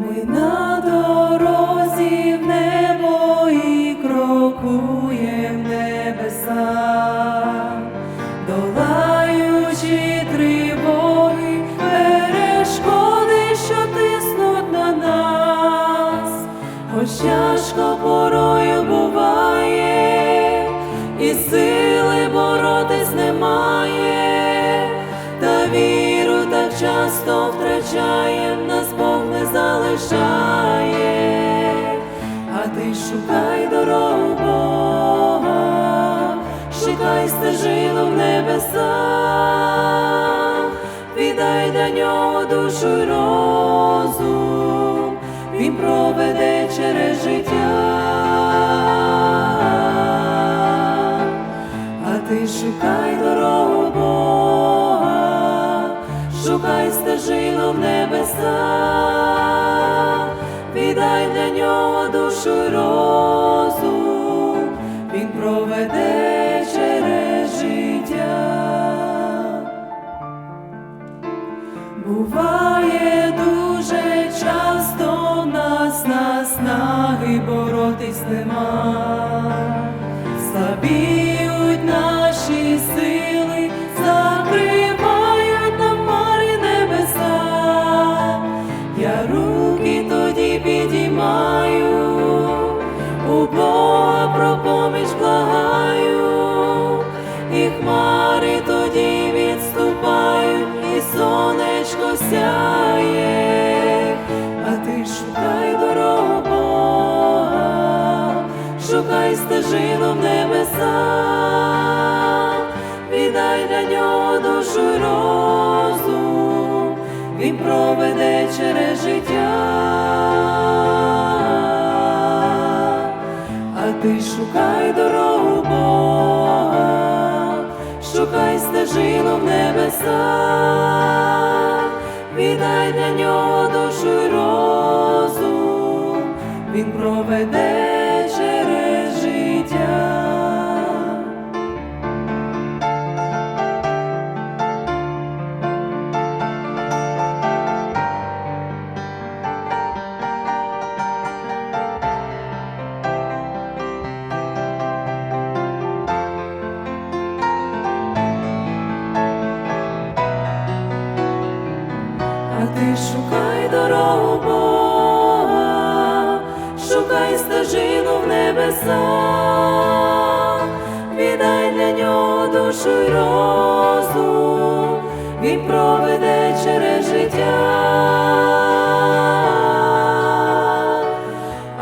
Ми на дорозі в небо і крокуєм небеса, долаючи тривоги, перешкоди, що тиснуть на нас, хоч тяжко порою. Залишає, а ти шукай дорогу Бога, шукай стежину в небеса, віддай до нього душу й розум, він проведе через життя. А ти шукай дорогу Бога, шукай стежину в небеса, віддай для нього душу й розум, він проведе через життя. Буває дуже часто в нас наснаги боротись нема, слабіють наші сили, шукай стежину в небеса, віддай для нього душу й розум, він проведе через життя. А ти шукай дорогу Бога, шукай стежину в небеса, віддай для нього душу й розум, він проведе через ти шукай дорогу Бога, шукай стежину в небеса, віддай для нього душу й розум, він проведе через життя.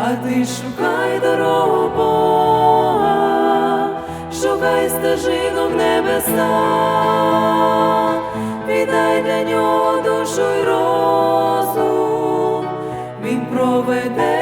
А ти шукай дорогу Бога, шукай стежину в небеса, віддай для нього душу й розум, він проведе